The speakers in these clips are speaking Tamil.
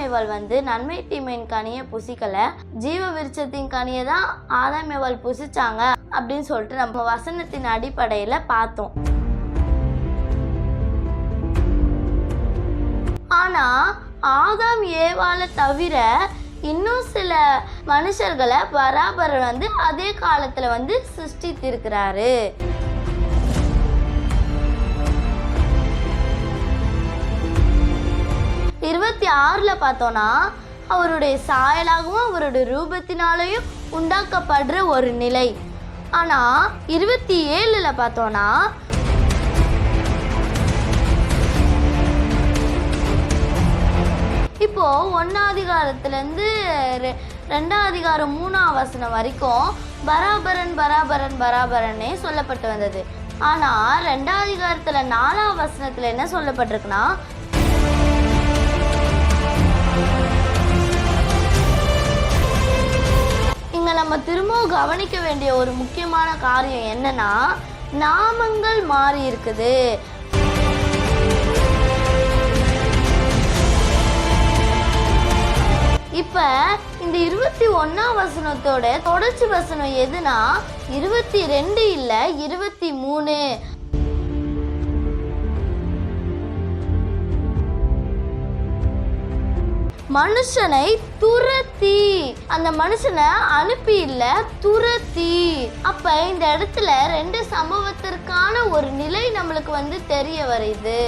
ஆதாமேவல் வந்து நன்மை தீமையின் கனியை புசிக்கல. ஜீவ விருட்சத்தின் கனியை தான் ஆதாமேவல் ஏவாள் புசிச்சாங்க அப்படின்னு சொல்லிட்டு நம்ம வசனத்தின் அடிப்படையில பார்த்தோம். ஆனா ஆதாம் ஏவால தவிர இன்னும் சில மனுஷர்களை பராபரர் வந்து அதே காலத்துல வந்து சிருஷ்டித்திருக்கிறாரு. ஆறில் பார்த்தோன்னா அவருடைய சாயலாகவும் அவருடைய ரூபத்தினாலேயும் உண்டாக்கப்படுற ஒரு நிலை. ஆனால் இருபத்தி ஏழில் பார்த்தோன்னா இப்போ ஒன்னாம் அதிகாரத்துலேருந்து ரெ ரெண்டாம் அதிகாரம் மூணாம் வசனம் வரைக்கும் பராபரன் பராபரன் பராபரனே சொல்லப்பட்டு வந்தது. ஆனால் ரெண்டாம் அதிகாரத்தில் நாலாம் வசனத்தில் என்ன சொல்லப்பட்டிருக்குன்னா இங்க நம்ம திரும்பவும் கவனிக்க வேண்டிய ஒரு முக்கியமான காரியம் என்னன்னா நாமங்கள் மாறி இருக்குது. இப்ப இந்த இருபத்தி ஒன்னாம் வசனத்தோட தொடர்ச்சி வசனம் எதுனா இருபத்தி ரெண்டு இல்ல இருபத்தி மூணு. மனுஷனை துரத்தி. அந்த மனுஷனை அனுப்பி இல்ல துரத்தி. அப்ப இந்த இடத்துல ரெண்டு சம்பவத்திற்கான ஒரு நிலை நம்மளுக்கு வந்து தெரிய வருது.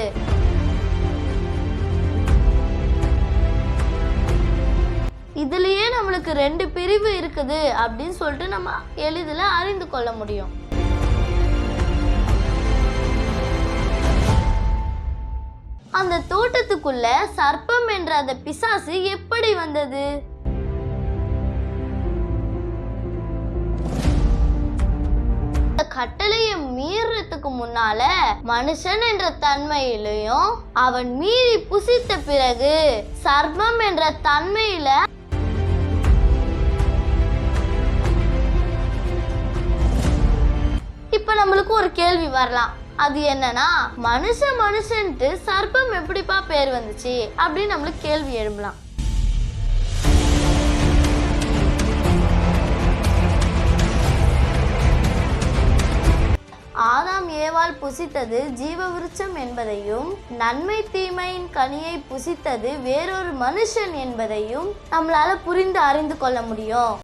இதுலயே நம்மளுக்கு ரெண்டு பிரிவு இருக்குது அப்படின்னு சொல்லிட்டு நம்ம எளிதில் அறிந்து கொள்ள முடியும். அந்த தோட்டத்துக்குள்ள சர்ப்பம் என்ற அந்த பிசாசு எப்படி வந்தது? இந்த கட்டளையை மீறதுக்கு முன்னால மனுஷன் என்ற தன்மையிலையும் அவன் மீறி புசித்த பிறகு சர்மம் என்ற தன்மையில இப்ப நம்மளுக்கு ஒரு கேள்வி வரலாம். அது என்னன்னா மனுஷன் மனுஷன்ட்டு சர்ப்பம் எப்படிப்பா பேர் வந்துச்சு அப்படின்னு நம்மளுக்கு கேள்வி எழும்பலாம். ஆதாம் ஏவால் புசித்தது ஜீவ விருட்சம் என்பதையும் நன்மை தீமையின் கனியை புசித்தது வேறொரு மனுஷன் என்பதையும் நம்மளால புரிந்து அறிந்து கொள்ள முடியும்.